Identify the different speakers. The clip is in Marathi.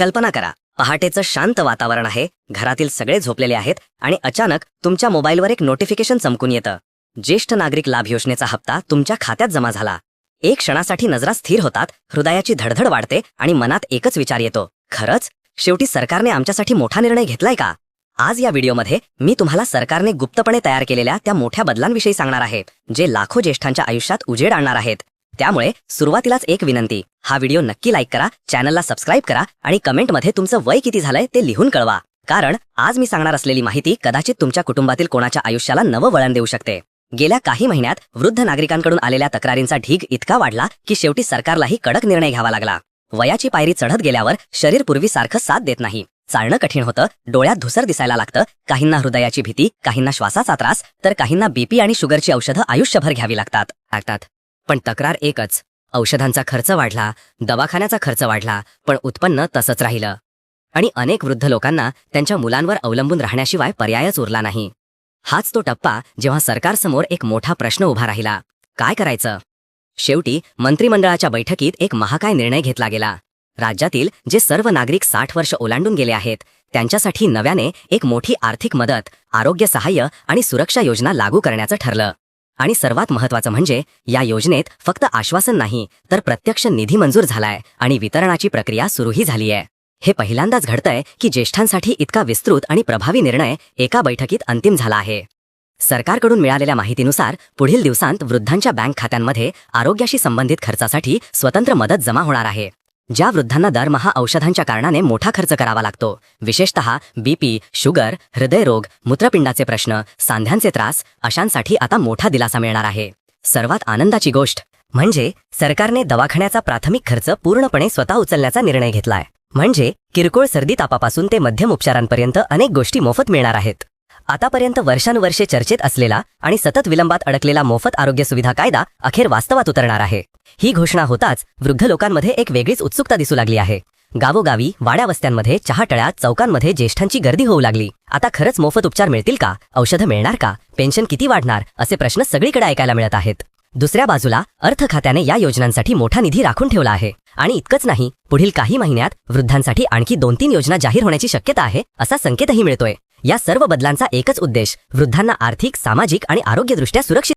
Speaker 1: कल्पना करा. पहाटेचं शांत वातावरण आहे. घरातील सगळे झोपलेले आहेत आणि अचानक तुमच्या मोबाईलवर एक नोटिफिकेशन चमकून येतं. ज्येष्ठ नागरिक लाभ योजनेचा हप्ता तुमच्या खात्यात जमा झाला. एक क्षणासाठी नजरा स्थिर होतात हृदयाची धडधड वाढते आणि मनात एकच विचार येतो. खरंच? शेवटी सरकारने आमच्यासाठी मोठा निर्णय घेतलाय का? आज या व्हिडिओमध्ये मी तुम्हाला सरकारने गुप्तपणे तयार केलेल्या त्या मोठ्या बदलांविषयी सांगणार आहे जे लाखो ज्येष्ठांच्या आयुष्यात उजेड आणणार आहेत. त्यामुळे सुरुवातीलाच एक विनंती. हा व्हिडिओ नक्की लाईक करा चॅनलला सबस्क्राईब करा आणि कमेंटमध्ये तुमचं वय किती झालंय ते लिहून कळवा. कारण आज मी सांगणार असलेली माहिती कदाचित तुमच्या कुटुंबातील कोणाच्या आयुष्याला नवं वळण देऊ शकते. गेल्या काही महिन्यात वृद्ध नागरिकांकडून आलेल्या तक्रारींचा ढीग इतका वाढला की शेवटी सरकारलाही कडक निर्णय घ्यावा लागला. वयाची पायरी चढत गेल्यावर शरीर पूर्वीसारखं साथ देत नाही. चालणं कठीण होतं डोळ्यात धुसर दिसायला लागतं काहींना हृदयाची भीती काहींना श्वासाचा त्रास तर काहींना बीपी आणि शुगरची औषधं आयुष्यभर घ्यावी लागतात लागतात. पण तक्रार एकच. औषधांचा खर्च वाढला दवाखान्याचा खर्च वाढला पण उत्पन्न तसंच राहिलं. आणि अनेक वृद्ध लोकांना त्यांच्या मुलांवर अवलंबून राहण्याशिवाय पर्यायच उरला नाही. हाच तो टप्पा जेव्हा सरकारसमोर एक मोठा प्रश्न उभा राहिला. काय करायचं? शेवटी मंत्रिमंडळाच्या बैठकीत एक महाकाय निर्णय घेतला गेला. राज्यातील जे सर्व नागरिक साठ वर्ष ओलांडून गेले आहेत त्यांच्यासाठी नव्याने एक मोठी आर्थिक मदत आरोग्य सहाय्य आणि सुरक्षा योजना लागू करण्याचं ठरलं. आणि सर्वात महत्वाचं म्हणजे या योजनेत फक्त आश्वासन नाही तर प्रत्यक्ष निधी मंजूर झालाय आणि वितरणाची प्रक्रिया सुरूही झालीय. हे पहिल्यांदाच घडतंय की ज्येष्ठांसाठी इतका विस्तृत आणि प्रभावी निर्णय एका बैठकीत अंतिम झाला आहे. सरकारकडून मिळालेल्या माहितीनुसार पुढील दिवसांत वृद्धांच्या बँक खात्यांमध्ये आरोग्याशी संबंधित खर्चासाठी स्वतंत्र मदत जमा होणार आहे. ज्या वृद्धांना दरमहा औषधांच्या कारणाने मोठा खर्च करावा लागतो. विशेषतः बीपी शुगर हृदयरोग मूत्रपिंडाचे प्रश्न सांध्यांचे त्रास अशांसाठी आता मोठा दिलासा मिळणार आहे. सर्वात आनंदाची गोष्ट म्हणजे सरकारने दवाखान्याचा प्राथमिक खर्च पूर्णपणे स्वतः उचलण्याचा निर्णय घेतलाय. म्हणजे किरकोळ सर्दी तापापासून ते मध्यम उपचारांपर्यंत अनेक गोष्टी मोफत मिळणार आहेत. आतापर्यंत वर्षानुवर्षे चर्चेत असलेला आणि सतत विलंबात अडकलेला मोफत आरोग्य सुविधा कायदा अखेर वास्तवात उतरणार आहे. ही घोषणा होताच वृद्ध लोकांमध्ये एक वेगळीच उत्सुकता दिसू लागली आहे. गावोगावी वाड्यावस्त्यांमध्ये चहाटळ्यात चौकांमध्ये ज्येष्ठांची गर्दी होऊ लागली. आता खरंच मोफत उपचार मिळतील का? औषधं मिळणार का? पेन्शन किती वाढणार? असे प्रश्न सगळीकडे ऐकायला मिळत आहेत. दुसऱ्या बाजूला अर्थ खात्याने या योजनांसाठी मोठा निधी राखून ठेवला आहे. आणि इतकंच नाही पुढील काही महिन्यात वृद्धांसाठी आणखी दोन तीन योजना जाहीर होण्याची शक्यता आहे असा संकेतही मिळतोय. या सर्व बदलांचा एकच उद्देश वृद्धांना आर्थिक सामाजिक आणि आरोग्यदृष्ट्या सुरक्षित